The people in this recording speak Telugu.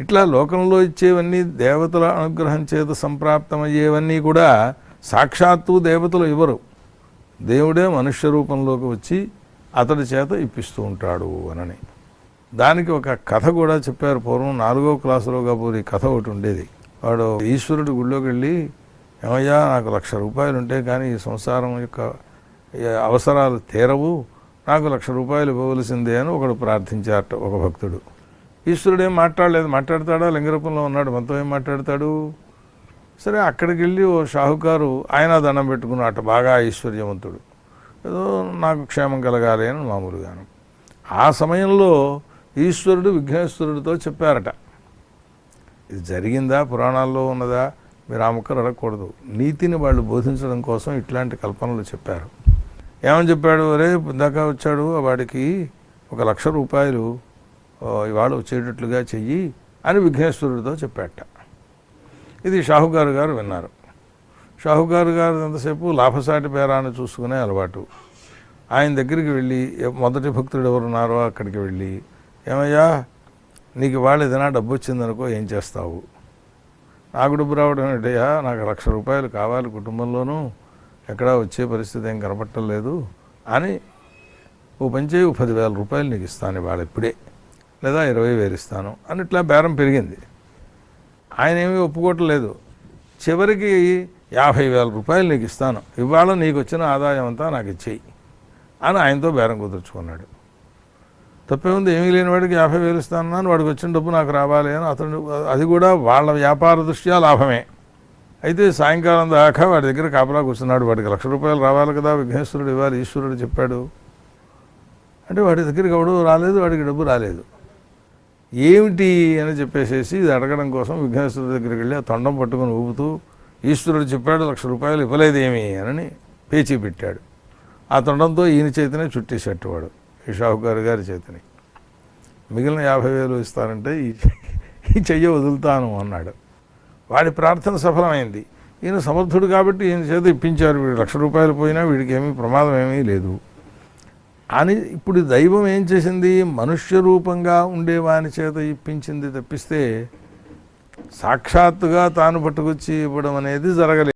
ఇట్లా లోకంలో ఇచ్చేవన్నీ దేవతల అనుగ్రహం చేత సంప్రాప్తమయ్యేవన్నీ కూడా సాక్షాత్తు దేవతలు ఇవ్వరు. దేవుడే మనుష్య రూపంలోకి వచ్చి అతడి చేత ఇప్పిస్తూ ఉంటాడు అనని. దానికి ఒక కథ కూడా చెప్పారు పూర్వం. నాలుగో క్లాసులో కాబోలు ఈ కథ ఒకటి ఉండేది. వాడు ఈశ్వరుడి గుళ్ళోకి వెళ్ళి ఏమయ్యా నాకు లక్ష రూపాయలు ఉంటే కానీ ఈ సంసారం యొక్క అవసరాలు తీరవు నాకు లక్ష రూపాయలు ఇవ్వవలసిందే అని ఒకడు ప్రార్థించారట ఒక భక్తుడు. ఈశ్వరుడు ఏం మాట్లాడలేదు. మాట్లాడతాడా? లింగరూపంలో ఉన్నాడు. మనతో ఏం మాట్లాడతాడు? సరే అక్కడికి వెళ్ళి ఓ షాహుకారు ఆయన దండం పెట్టుకున్నట్ట బాగా ఐశ్వర్యవంతుడు. ఏదో నాకు క్షేమం కలగాలి అని మామూలుగాను. ఆ సమయంలో ఈశ్వరుడు విఘ్నేశ్వరుడితో చెప్పారట. ఇది జరిగిందా? పురాణాల్లో ఉన్నదా? మీరు ఆ ముక్కలు అడగకూడదు. నీతిని వాళ్ళు బోధించడం కోసం ఇట్లాంటి కల్పనలు చెప్పారు. ఏమని చెప్పాడు? రే ఇందాక వచ్చాడు వాడికి ఒక లక్ష రూపాయలు ఇవాళ వచ్చేటట్లుగా చెయ్యి అని విఘ్నేశ్వరుడితో చెప్పాట. ఇది షాహుగారు గారు విన్నారు. షాహుగారు గారు ఎంతసేపు లాభసాటి పేరాన్ని చూసుకునే అలవాటు. ఆయన దగ్గరికి వెళ్ళి మొదటి భక్తుడు ఎవరున్నారో అక్కడికి వెళ్ళి ఏమయ్యా నీకు ఇవాళ ఏదైనా డబ్బు వచ్చిందనుకో ఏం చేస్తావు? నాకు డబ్బు రావడం ఏంటయ్యా? నాకు లక్ష రూపాయలు కావాలి కుటుంబంలోనూ. ఎక్కడా వచ్చే పరిస్థితి ఏం కనపట్టలేదు అని ఓ పంచే ఓ పదివేల రూపాయలు నీకు ఇస్తాను ఇవాళ ఇప్పుడే. లేదా ఇరవై వేలు ఇస్తాను అని ఇట్లా బేరం పెరిగింది. ఆయన ఏమీ ఒప్పుకోవట్లేదు. చివరికి యాభై వేల రూపాయలు నీకు ఇస్తాను. ఇవాళ నీకు వచ్చిన ఆదాయం అంతా నాకు ఇచ్చేయి అని ఆయనతో బేరం కుదుర్చుకున్నాడు. తప్పే ఏమీ లేని వాడికి యాభై వేలు ఇస్తానన్నాను వాడికి వచ్చిన డబ్బు నాకు రావాలి అని అతను అది కూడా వాళ్ళ వ్యాపార దృష్ట్యా లాభమే. అయితే సాయంకాలం దాకా వాడి దగ్గర కాపలా కూర్చున్నాడు. వాడికి లక్ష రూపాయలు రావాలి కదా విఘ్నేశ్వరుడు ఇవ్వాలి ఈశ్వరుడు చెప్పాడు. అంటే వాడి దగ్గరికి ఎవడు రాలేదు వాడికి డబ్బు రాలేదు. ఏమిటి అని చెప్పేసేసి ఇది అడగడం కోసం విఘ్నేశ్వరుడి దగ్గరికి వెళ్ళి ఆ తొండం పట్టుకొని ఊపుతూ ఈశ్వరుడు చెప్పాడు లక్ష రూపాయలు ఇవ్వలేదు ఏమి అని పేచీ పెట్టాడు. ఆ తొండంతో ఈయన చేతనే చుట్టేసేట్టు వాడు ఈ షాహుకారు గారి చేతిని. మిగిలిన యాభై వేలు ఇస్తానంటే ఈ ఈ చెయ్య వదులుతాను అన్నాడు. వాడి ప్రార్థన సఫలమైంది. ఈయన సమర్థుడు కాబట్టి ఈయన చేత ఇప్పించారు వీడు లక్ష రూపాయలు పోయినా వీడికి ఏమీ ప్రమాదం ఏమీ లేదు. అని ఇప్పుడు దైవం ఏం చేసింది? మనుష్య రూపంగా ఉండేవాని చేత ఇప్పించింది తప్పిస్తే సాక్షాత్తుగా తాను పట్టుకొచ్చి ఇవ్వడం అనేది జరగలేదు.